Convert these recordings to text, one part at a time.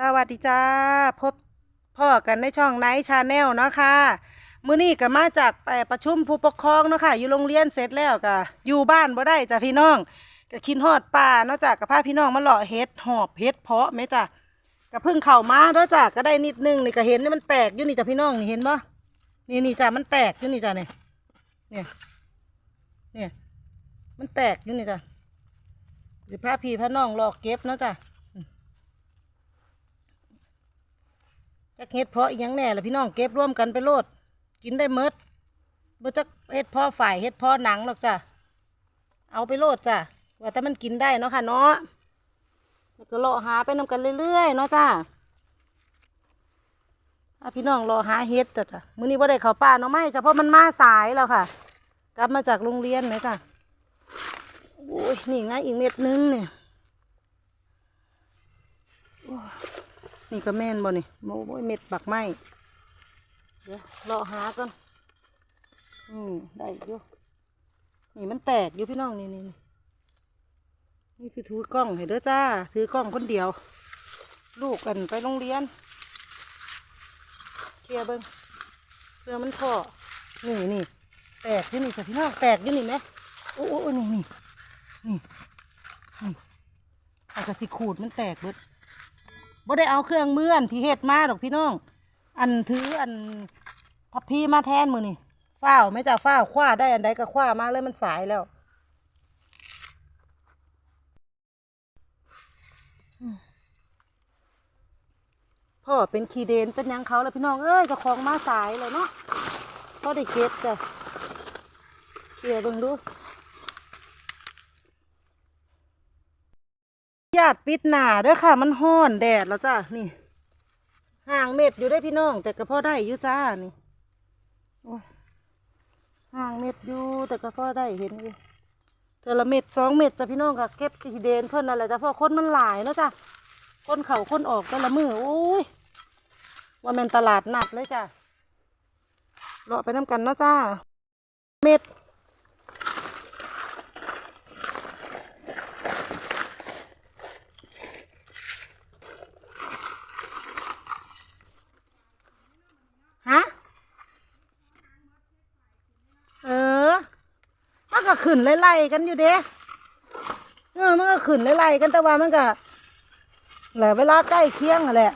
สวัสดีจ้า พบพ่อกันในช่องไนท์ชาแนลเนาะค่ะมื้อนี้ก็มาจากไปประชุมผู้ปกครองเนาะค่ะ อยู่โรงเรียนเสร็จแล้วก็อยู่บ้านบ่ได้จ้ะพี่น้องก็คินฮอดป่าเนาะจ้ะกับพาพี่น้องมาเลาะเฮ็ดหอบเฮ็ดเพาะไหมจ้ะก็เพิ่งเข้ามาเด้อจ้ะก็ได้นิดนึงนี่ก็เห็นนี่มันแตกอยู่นี่จ้ะพี่น้องนี่เห็นบ่นี่นี่จ้ะมันแตกอยู่นี่จ้ะเนี่ยเนี่ยเนี่ยมันแตกอยู่นี่จ้ะเดี๋ยวพาพี่พาน้องรอเก็บเนาะจ้ะ จักเฮ็ดเพาะอีหยังแน่ละพี่น้องเก็บร่วมกันไปโลด กินได้เมดบ่จักเฮ็ดเพาะฝ่ายเฮ็ดเพาะหนังหรอกจ้ะเอาไปโลดจ้ะว่าแต่มันกินได้เนาะค่ะเนาะแล้วก็เลาะหาไปนำกันเรื่อยๆเนาะจ้ะอะพี่น้องรอหาเฮ็ดจ้ะจ้ะมื้อนี้บ่ได้เข้าป่าเนาะไม่จ้ะเพราะมันมาสายแล้วค่ะ กลับมาจากโรงเรียนไหมจ้ะโอ้ยนี่ไงอีกเม็ดนึงเนี่ย นี่ก็แม่นบ่นี่โอ้ยเม็ดบักไม้เดี๋ยวรอหาก่อนอืมได้อยู่นี่มันแตกอยู่พี่น้องนี่นี่นี่คือถือกล้องให้เด้อจ้าถือกล้องคนเดียว ลูกกันไปโรงเรียนเคลียเบิ้งเพื่อมันพ่อนี่นี่แตกยู่นี่จ้ะพี่น้องแตกยู่นี่ไหมโอ้โอ้นี่นี่นี่นี่อากระสิขูดมันแตกเบิด บ่ได้เอาเครื่องมืออันที่เฮ็ดมาดอกพี่น้อง อันถืออันทัพพีมาแทนมือนี่ฝ้าวไม่จ้าฝ้าวคว้าได้อันใดก็คว้ามาเลยมันสายแล้วพ่อเป็นขีเดนเป็นยังเขาแล้วพี่น้องเอ้ยจะของมาสายเลยเนาะพ่อได้เก็บจ้ะเกี่ยวเบิ่งดูาติปิดหนาเด้วยค่ะ มันห้อนแดดแล้วจ้านี่ห่างเม็ดอยู่ได้พี่น้อง แต่ก็พอได้อยู่จ้านี่ห่างเม็ดอยู่แต่ก็พอได้เห็นอยู่เทละเม็ดสองเม็ดจ้ะพี่น้องก็เก็บขี้เดนเพิ่นอะไรจ้ะเพราะคนมันหลายเนาะจ้ะคนเข่าคนออกแต่ละมือโอ้ยว่าแม่นตลาดหนัดเลยจ้ะเลาะไปน้ำกันเนาะจ้าเม็ด ฮะ เออ มันก็ ขึ้นไล่ๆกันอยู่เด้เออมันก็ขึ้นไล่ๆกันแต่ว่ามันก็แหละเวลาใกล้เคียงอะแหละ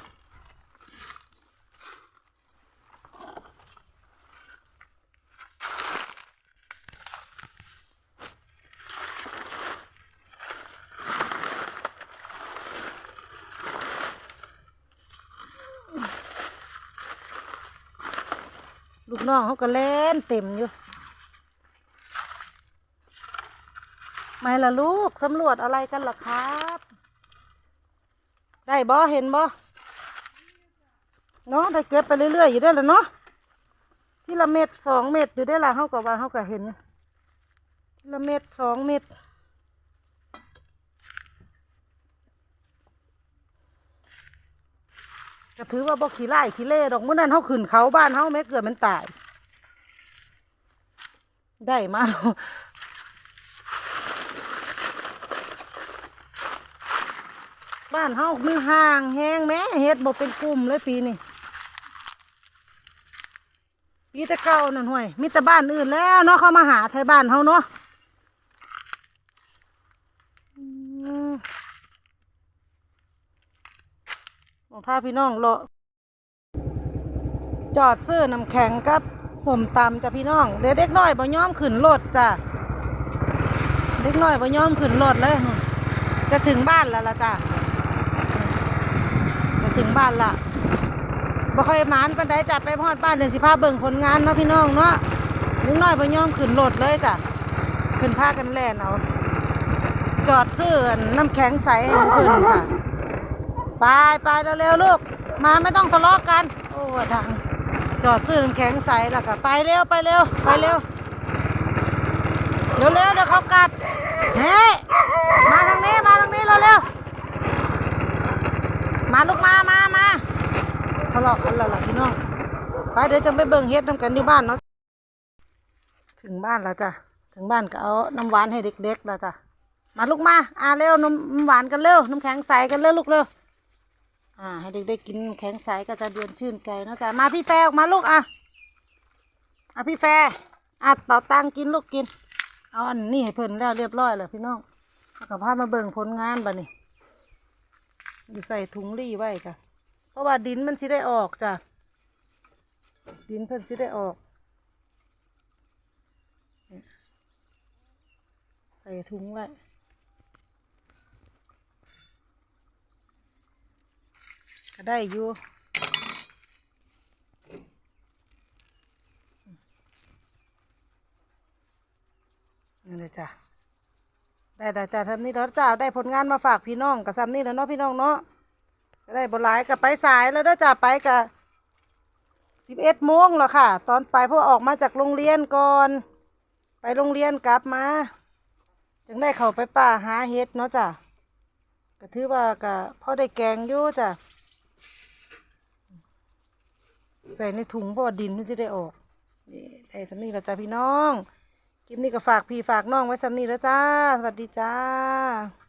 ลูกน้องเขาก็เล่นเต็มอยู่ ไม่ละลูกสำรวจอะไรกันล่ะครับ ได้บ่เห็นบ่เนาะได้เก็บไปเรื่อยๆอยู่ได้ละเนาะที่ละเม็ดสองเม็ดอยู่ได้ละเขาก็ว่าเขาก็เห็นทีละเม็ดสองเม็ดก็ถือว่าบ่ขี้ไล่ขี้เล่ดอกเมื้อนั้นเขาขึ้นเขาบ้านเขาแม่เกิดมันตาย ได้มา บ้านเฮามือห่างแห้งแม่เฮ็ดบ่เป็นกลุ่มเลยปีนี้ปีแต่เก่านั่นห่วย มีแต่บ้านอื่นแล้วเนาะเขามาหาไทยบ้านเฮาเนาะอืมบอกพาพี่น้องเลาะจอดซื้อน้ำแข็งกับสมตำจ้ะพี่น้อง เด็กเด็กน้อยบ่ยอมขึ้นรถจ้ะเด็กน้อยบ่ยอมขึ้นรถเลยจะถึงบ้านแล้วล่ะจ้ะจะ ถึงบ้านละบ่ค่อยหมานปานใดจ้ะไปพอดบ้านเดือนสิพาเบิ่งผลงานเนาะพี่น้องเนาะลุงน้อยบ่ยอมขึ้นรถเลยจ้ะขึ้นพากันแล่นเอาจอดซื้อน้ำแข็งใสให้เพิ่นค่ะไปไปเร็วๆลูก มาไม่ต้องทะเลาะกัน โอ้ทางจอดซื้อน้ำแข็งใสแล้วก็ไปเร็วไปเร็วไปเร็วเร็วเร็วๆเดี๋ยวเขากัดเฮ้มาทางนี้มาทางนี้เร็วๆ มาลูกมามามาทะเลาะกันแล้วล่ะพี่น้องไปเดี๋ยวจะไปเบิ่งเฮ็ดน้ำกันอยู่บ้านเนาะถึงบ้านแล้วจ้ะถึงบ้านก็เอาน้ำหวานให้เด็กๆแล้วจ้ะมาลูกมาอ่าเร็วน้ำหวานกันเร็วน้ำแข็งใสกันเร็วลูกเร็วอ่าให้เด็กๆกินแข็งใสก็จะเดือนชื่นใจเนาะจ้ะมาพี่แฟออกมาลูกอะอะพี่แฟอะเป่าตังกินลูกกินเอาอันนี้ให้เพิ่นแล้วเรียบร้อยแล้วพี่น้องแล้วก็พามาเบิ่งผลงานบัดนี้ อยู่ใส่ถุงรี่ไว้ค่ะ เพราะว่าดินมันสิได้ออกจ้ะ ดินเพิ่นสิได้ออก ใส่ถุงไว้ก็ได้อยู่นี่เลยจ้ะ ได้ได้จ้ะทำนี่แล้วจ้าได้ผลงานมาฝากพี่น้องกับซ้ำนี่แล้วเนาะพี่น้องเนาะได้บหลายกับไปสายแล้วเด้อจ้าไปกับสิบเอ็ดโมงแล้วค่ะ ตอนไปเพราะว่าออกมาจากโรงเรียนก่อน ไปโรงเรียนกลับมา จึงได้เข้าไปป่าหาเห็ดเนาะจ้ะก็ถือว่าก็พอได้แกงอยู่จ้ะใส่ในถุงเพราะว่าดินมันจะได้ออกนี่ได้สำนี้แล้วจ้าพี่น้อง คลิปนี้ก็ฝากพี่ฝากน้องไว้สำนีแล้วจ้า สวัสดีจ้า